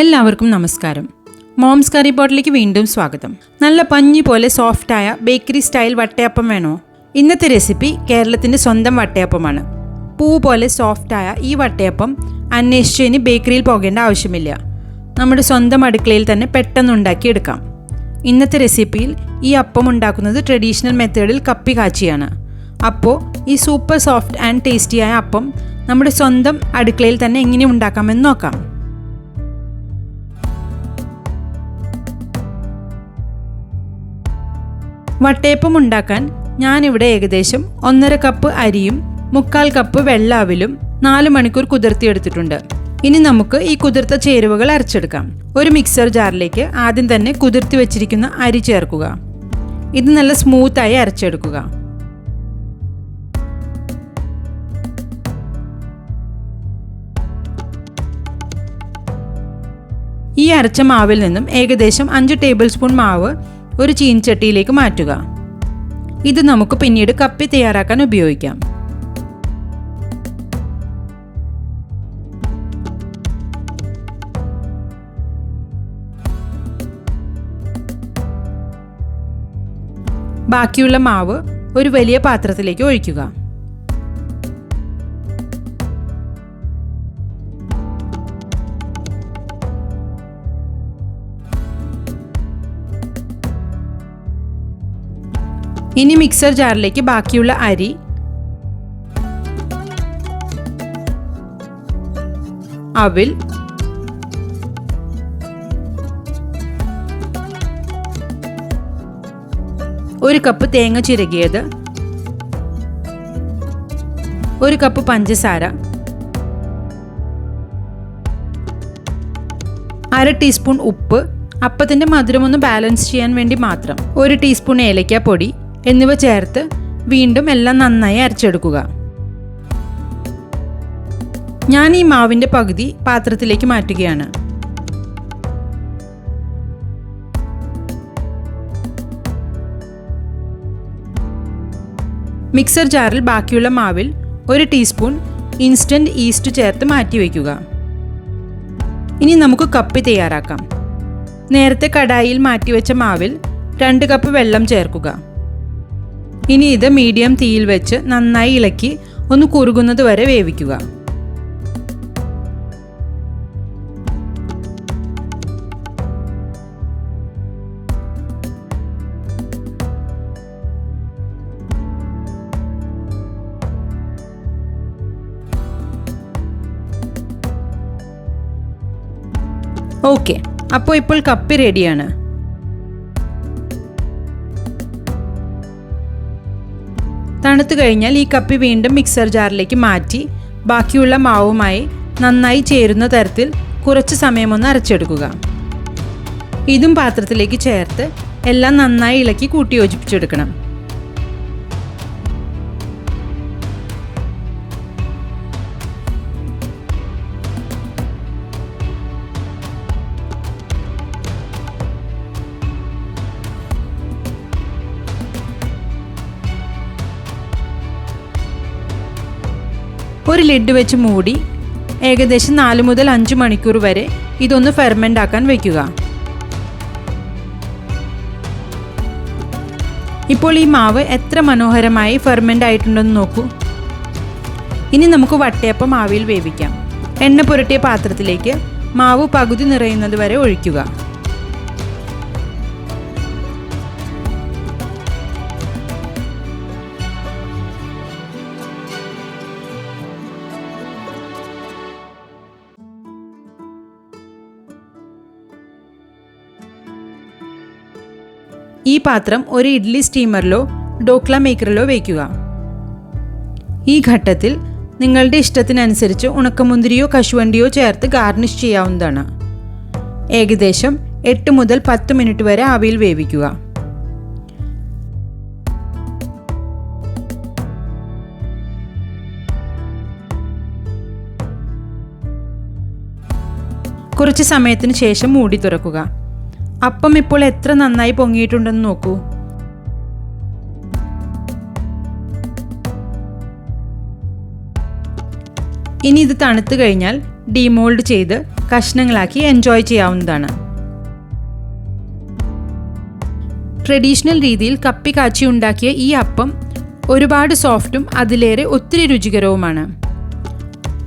എല്ലാവർക്കും നമസ്കാരം. മോംസ് കറി ബോട്ടിലേക്ക് വീണ്ടും സ്വാഗതം. നല്ല പഞ്ഞി പോലെ സോഫ്റ്റായ ബേക്കറി സ്റ്റൈൽ വട്ടയപ്പം വേണോ? ഇന്നത്തെ റെസിപ്പി കേരളത്തിന്റെ സ്വന്തം വട്ടയപ്പമാണ്. പൂ പോലെ സോഫ്റ്റായ ഈ വട്ടയപ്പം അന്വേഷിച്ചതിന് ബേക്കറിയിൽ പോകേണ്ട ആവശ്യമില്ല. നമ്മുടെ സ്വന്തം അടുക്കളയിൽ തന്നെ പെട്ടെന്ന് ഉണ്ടാക്കിയെടുക്കാം. ഇന്നത്തെ റെസിപ്പിയിൽ ഈ അപ്പം ഉണ്ടാക്കുന്നത് ട്രഡീഷണൽ മെത്തേഡിൽ കപ്പി കാച്ചിയാണ്. അപ്പോൾ ഈ സൂപ്പർ സോഫ്റ്റ് ആൻഡ് ടേസ്റ്റിയായ അപ്പം നമ്മുടെ സ്വന്തം അടുക്കളയിൽ തന്നെ എങ്ങനെ ഉണ്ടാക്കാമെന്ന് നോക്കാം. വട്ടയപ്പം ഉണ്ടാക്കാൻ ഞാനിവിടെ ഏകദേശം ഒന്നര കപ്പ് അരിയും മുക്കാൽ കപ്പ് വെള്ളാവിലും നാല് മണിക്കൂർ കുതിർത്തിയെടുത്തിട്ടുണ്ട്. ഇനി നമുക്ക് ഈ കുതിർത്ത ചേരുവകൾ അരച്ചെടുക്കാം. ഒരു മിക്സർ ജാറിലേക്ക് ആദ്യം തന്നെ കുതിർത്തി വെച്ചിരിക്കുന്ന അരി ചേർക്കുക. ഇത് നല്ല സ്മൂത്തായി അരച്ചെടുക്കുക. ഈ അരച്ച മാവിൽ നിന്നും ഏകദേശം അഞ്ച് ടേബിൾ സ്പൂൺ മാവ് ഒരു ചീൻചട്ടിയിലേക്ക് മാറ്റുക. ഇത് നമുക്ക് പിന്നീട് കപ്പി തയ്യാറാക്കാൻ ഉപയോഗിക്കാം. ബാക്കിയുള്ള മാവ് ഒരു വലിയ പാത്രത്തിലേക്ക് ഒഴിക്കുക. ഇനി മിക്സർ ജാറിലേക്ക് ബാക്കിയുള്ള അരി. അവിൽ. ഒരു കപ്പ് തേങ്ങ ചിരകിയത്. ഒരു കപ്പ് പഞ്ചസാര. അര ടീസ്പൂൺ ഉപ്പ്. അപ്പത്തിന്റെ മധുരം ഒന്ന് ബാലൻസ് ചെയ്യാൻ വേണ്ടി മാത്രം. ഒരു ടീസ്പൂൺ ഏലക്ക പൊടി എന്നിവ ചേർത്ത് വീണ്ടും എല്ലാം നന്നായി അരച്ചെടുക്കുക. ഞാൻ ഈ മാവിന്റെ പകുതി പാത്രത്തിലേക്ക് മാറ്റുകയാണ്. മിക്സർ ജാറിൽ ബാക്കിയുള്ള മാവിൽ ഒരു ടീസ്പൂൺ ഇൻസ്റ്റന്റ് ഈസ്റ്റ് ചേർത്ത് മാറ്റി വയ്ക്കുക. ഇനി നമുക്ക് കപ്പി തയ്യാറാക്കാം. നേരത്തെ കടായിൽ മാറ്റിവെച്ച മാവിൽ രണ്ട് കപ്പ് വെള്ളം ചേർക്കുക. ഇനി ഇത് മീഡിയം തീയിൽ വെച്ച് നന്നായി ഇളക്കി ഒന്ന് കുറുകുന്നത് വരെ വേവിക്കുക. ഓക്കെ അപ്പോൾ ഇപ്പോൾ കപ്പി റെഡിയാണ് തണുത്തു കഴിഞ്ഞാൽ ഈ കപ്പി വീണ്ടും മിക്സർ ജാറിലേക്ക് മാറ്റി ബാക്കിയുള്ള മാവുമായി നന്നായി ചേരുന്ന തരത്തിൽ കുറച്ച് സമയമൊന്ന് അരച്ചെടുക്കുക. ഇതും പാത്രത്തിലേക്ക് ചേർത്ത് എല്ലാം നന്നായി ഇളക്കി കൂട്ടി യോജിപ്പിച്ചെടുക്കണം. ഒരു ലിഡ് വെച്ച് മൂടി ഏകദേശം നാല് മുതൽ അഞ്ച് മണിക്കൂർ വരെ ഇതൊന്ന് ഫെർമെന്റ് ആക്കാൻ വയ്ക്കുക ഇപ്പോൾ ഈ മാവ് എത്ര മനോഹരമായി ഫെർമെന്റ് ആയിട്ടുണ്ടെന്ന് നോക്കൂ. ഇനി നമുക്ക് വട്ടയപ്പം മാവിൽ വേവിക്കാം. എണ്ണ പുരട്ടിയ പാത്രത്തിലേക്ക് മാവ് പകുതി നിറയുന്നത് വരെ ഒഴിക്കുക. ഈ പാത്രം ഒരു ഇഡ്ഡലി സ്റ്റീമറിലോ ഡോക്ല മേക്കറിലോ വയ്ക്കുക. ഈ ഘട്ടത്തിൽ നിങ്ങളുടെ ഇഷ്ടത്തിനനുസരിച്ച് ഉണക്കമുന്തിരിയോ കശുവണ്ടിയോ ചേർത്ത് ഗാർണിഷ് ചെയ്യാവുന്നതാണ്. ഏകദേശം എട്ട് മുതൽ പത്ത് മിനിറ്റ് വരെ ആവിയിൽ വേവിക്കുക. കുറച്ച് സമയത്തിന് ശേഷം മൂടി തുറക്കുക. അപ്പം ഇപ്പോൾ എത്ര നന്നായി പൊങ്ങിയിട്ടുണ്ടെന്ന് നോക്കൂ. ഇനി ഇത് തണുത്തു കഴിഞ്ഞാൽ ഡീമോൾഡ് ചെയ്ത് കഷ്ണങ്ങളാക്കി എൻജോയ് ചെയ്യാവുന്നതാണ്. ട്രഡീഷണൽ രീതിയിൽ കപ്പി കാച്ചി ഉണ്ടാക്കിയ ഈ അപ്പം ഒരുപാട് സോഫ്റ്റും അതിലേറെ ഒത്തിരി രുചികരവുമാണ്.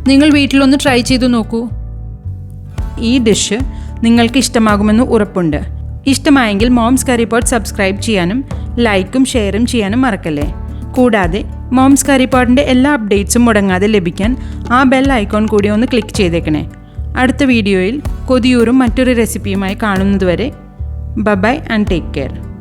നിങ്ങൾ വീട്ടിലൊന്ന് ട്രൈ ചെയ്തു നോക്കൂ. ഈ ഡിഷ് നിങ്ങൾക്ക് ഇഷ്ടമാകുമെന്ന് ഉറപ്പുണ്ട്. ഇഷ്ടമായെങ്കിൽ മോംസ് കറി പോട്ട് സബ്സ്ക്രൈബ് ചെയ്യാനും ലൈക്കും ഷെയറും ചെയ്യാനും മറക്കല്ലേ? കൂടാതെ മോംസ് കറി പോട്ടിന്റെ എല്ലാ അപ്ഡേറ്റ്സും മുടങ്ങാതെ ലഭിക്കാൻ ആ ബെൽ ഐക്കോൺ കൂടി ഒന്ന് ക്ലിക്ക് ചെയ്തേക്കണേ. അടുത്ത വീഡിയോയിൽ കൊതിയൂറും മറ്റൊരു റെസിപ്പിയുമായി കാണുന്നതുവരെ ബബായ് ആൻഡ് ടേക്ക് കെയർ.